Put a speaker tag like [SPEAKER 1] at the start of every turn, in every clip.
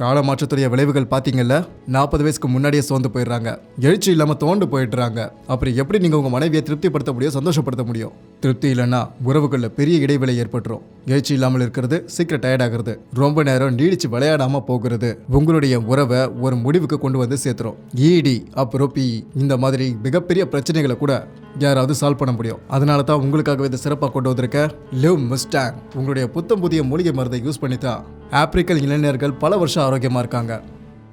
[SPEAKER 1] காலமாற்றத்துடைய விளைவுகள் பார்த்தீங்கல்ல நாற்பது வயசுக்கு முன்னாடியே சோர்ந்து போயிடுறாங்க. எழுச்சி இல்லாமல் தோண்டு போயிடுறாங்க. அப்புறம் எப்படி நீங்கள் உங்கள் மனைவியை திருப்திப்படுத்த முடியும் சந்தோஷப்படுத்த முடியும்? திருப்தி இல்லைன்னா உறவுகளில் பெரிய இடைவெளி ஏற்பட்டுரும். எழுச்சி இல்லாமல் இருக்கிறது சீக்கிரம் டயர்ட் ஆகுறது. ரொம்ப நேரம் நீடிச்சு விளையாடாமல் போகிறது. உங்களுடைய உறவை ஒரு முடிவுக்கு கொண்டு வந்து சேர்த்துரும். ஈடி அப்புறம் பி இந்த மாதிரி மிகப்பெரிய பிரச்சனைகளை கூட யாராவது சால்வ் பண்ண முடியும். அதனால தான் உங்களுக்காகவே இதை சிறப்பாக கொண்டு வந்திருக்க லிவ் மிஸ்டாங் உங்களுடைய புத்தம் புதிய மூலிகை மருந்தை யூஸ் பண்ணி தான் ஆப்பிரிக்கல் இளைஞர்கள் பல வருஷம் ஆரோக்கியமாக இருக்காங்க.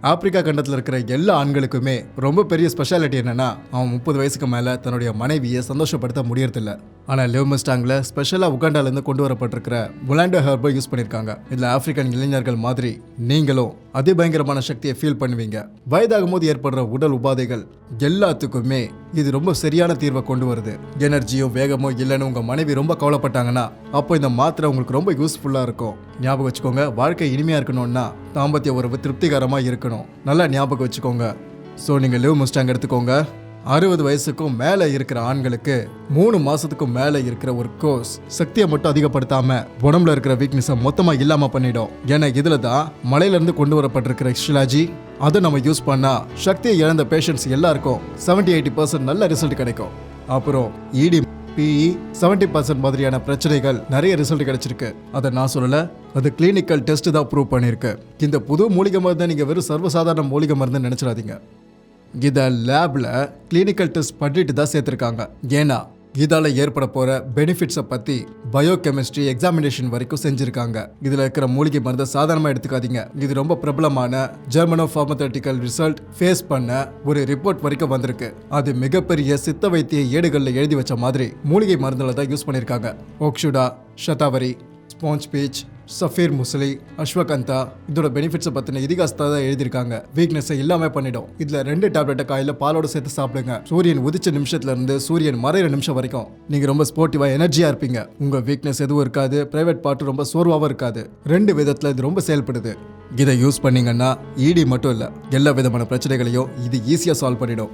[SPEAKER 1] ஆப்பிரிக்கா கண்டத்தில் இருக்கிற எல்லா ஆண்களுக்குமே ரொம்ப பெரிய ஸ்பெஷாலிட்டி என்னென்னா அவன் முப்பது வயசுக்கு மேலே தன்னுடைய மனைவியை சந்தோஷப்படுத்த முடியறதில்ல. ஆனால் லிவ் மிஸ்டாங்கில் ஸ்பெஷலாக உகாண்டாலேருந்து கொண்டு வரப்பட்டிருக்கிற புலாண்டோ ஹெர்பை யூஸ் பண்ணியிருக்காங்க இதில் ஆப்பிரிக்கன் இளைஞர்கள் மாதிரி நீங்களும் அதிபயங்கரமான சக்தியை ஃபீல் பண்ணுவீங்க. வயதாகும் போது ஏற்படுற உடல் உபாதைகள் எல்லாத்துக்குமே இது ரொம்ப சரியான தீர்வை கொண்டு வருது. எனர்ஜியோ வேகமோ இல்லைன்னு உங்கள் மனைவி ரொம்ப கவலைப்பட்டாங்கன்னா அப்போ இந்த மாத்திரை உங்களுக்கு ரொம்ப யூஸ்ஃபுல்லாக இருக்கும். ஞாபகம் வச்சுக்கோங்க வாழ்க்கை இனிமையாக இருக்கணும்னா தாம்பத்திய உறவு திருப்திகரமாக இருக்கணும். நல்லா ஞாபகம் வச்சுக்கோங்க. ஸோ நீங்கள் லிவ் மிஸ்டாங் எடுத்துக்கோங்க. அறுபது வயசுக்கும் மேலே இருக்கிற ஆண்களுக்கு மூணு மாதத்துக்கும் மேலே இருக்கிற ஒரு கோர்ஸ் சக்தியை மட்டும் அதிகப்படுத்தாமல் உடம்புல இருக்கிற வீக்னஸை மொத்தமாக இல்லாமல் பண்ணிடும். ஏன்னா இதில் தான் மலையிலேருந்து கொண்டு வரப்பட்டிருக்கிற ஷிலாஜி அதை நம்ம யூஸ் பண்ணால் சக்தியை இழந்த பேஷண்ட்ஸ் எல்லாருக்கும் 70 எயிட்டி பர்சன்ட் நல்ல ரிசல்ட் கிடைக்கும். அப்புறம் இடி பிஇ செவன்டி பர்சன்ட் மாதிரியான பிரச்சனைகள் நிறைய ரிசல்ட் கிடைச்சிருக்கு. அதை நான் சொல்லலை அது கிளினிக்கல் டெஸ்ட் தான் ப்ரூவ் பண்ணியிருக்கு இந்த புது மூலிகை மருந்தை நீங்கள் வெறும் சர்வசாதாரண மூலிகை மருந்துன்னு நினச்சிடாதீங்க. இதை லேபில் கிளினிக்கல் டெஸ்ட் பண்ணிட்டு தான் சேர்த்துருக்காங்க. ஏன்னா இதால் ஏற்பட போகிற பெனிஃபிட்ஸை பற்றி பயோகெமிஸ்ட்ரி எக்ஸாமினேஷன் வரைக்கும் செஞ்சுருக்காங்க. இதில் இருக்கிற மூலிகை மருந்தை சாதாரணமாக எடுத்துக்காதீங்க. இது ரொம்ப பிரபலமான ஜெர்மனோ ஃபார்மத்தட்டிக்கல் ரிசல்ட் ஃபேஸ் பண்ண ஒரு ரிப்போர்ட் வரைக்கும் வந்திருக்கு. அது மிகப்பெரிய சித்த வைத்திய ஏடுகளில் எழுதி வச்ச மாதிரி மூலிகை மருந்தில் தான் யூஸ் பண்ணியிருக்காங்க ஓக்ஷுடா ஷதாவரி ஸ்பாஞ்ச் பீச் சஃபீர் முசலி அஸ்வகந்தா இதோட பெனிஃபிட்ஸை பற்றின இதிகாசத்தை தான் எழுதியிருக்காங்க. வீக்னஸை எல்லாமே பண்ணிடும். இதில் ரெண்டு டேப்லெட்டை காலையில் பாலோட சேர்த்து சாப்பிடுங்க. சூரியன் உதிச்ச நிமிஷத்துல இருந்து சூரியன் மறையிற நிமிஷம் வரைக்கும் நீங்கள் ரொம்ப ஸ்போர்ட்டிவாக எனர்ஜியாக இருப்பீங்க. உங்கள் வீக்னஸ் எதுவும் இருக்காது. ப்ரைவேட் பார்ட்டு ரொம்ப சோர்வாகவும் இருக்காது. ரெண்டு விதத்தில் இது ரொம்ப செயல்படுது. இதை யூஸ் பண்ணீங்கன்னா இடி மட்டும் இல்லை எல்லா விதமான பிரச்சனைகளையும் இது ஈஸியாக சால்வ் பண்ணிடும்.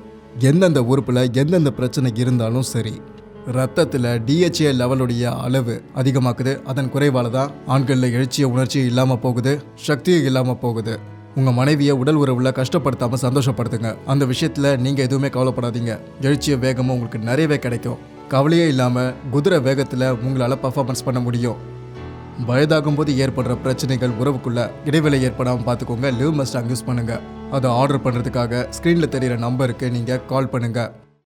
[SPEAKER 1] எந்தெந்த உறுப்பில் எந்தெந்த பிரச்சனை இருந்தாலும் சரி. ரத்தத்தில் டிஹெச்ஏ லெவலுடைய அளவு அதிகமாக்குது. அதன் குறைவால் தான் ஆண்களில் எழுச்சிய உணர்ச்சி இல்லாமல் போகுது சக்தியும் இல்லாமல் போகுது. உங்கள் மனைவியை உடல் உறவில் கஷ்டப்படுத்தாமல் சந்தோஷப்படுத்துங்க. அந்த விஷயத்தில் நீங்கள் எதுவுமே கவலைப்படாதீங்க. எழுச்சிய வேகமும் உங்களுக்கு நிறையவே கிடைக்கும். கவலையே இல்லாமல் குதிரை வேகத்தில் உங்களால் பர்ஃபார்மன்ஸ் பண்ண முடியும். வயதாகும் போது ஏற்படுற பிரச்சனைகள் உறவுக்குள்ள இடைவேளை ஏற்படாமல் பார்த்துக்கோங்க லிவ் மஸ்டாங் யூஸ் பண்ணுங்கள் அதை ஆர்டர் பண்ணுறதுக்காக ஸ்க்ரீனில் தெரிகிற நம்பருக்கு நீங்கள் கால் பண்ணுங்கள்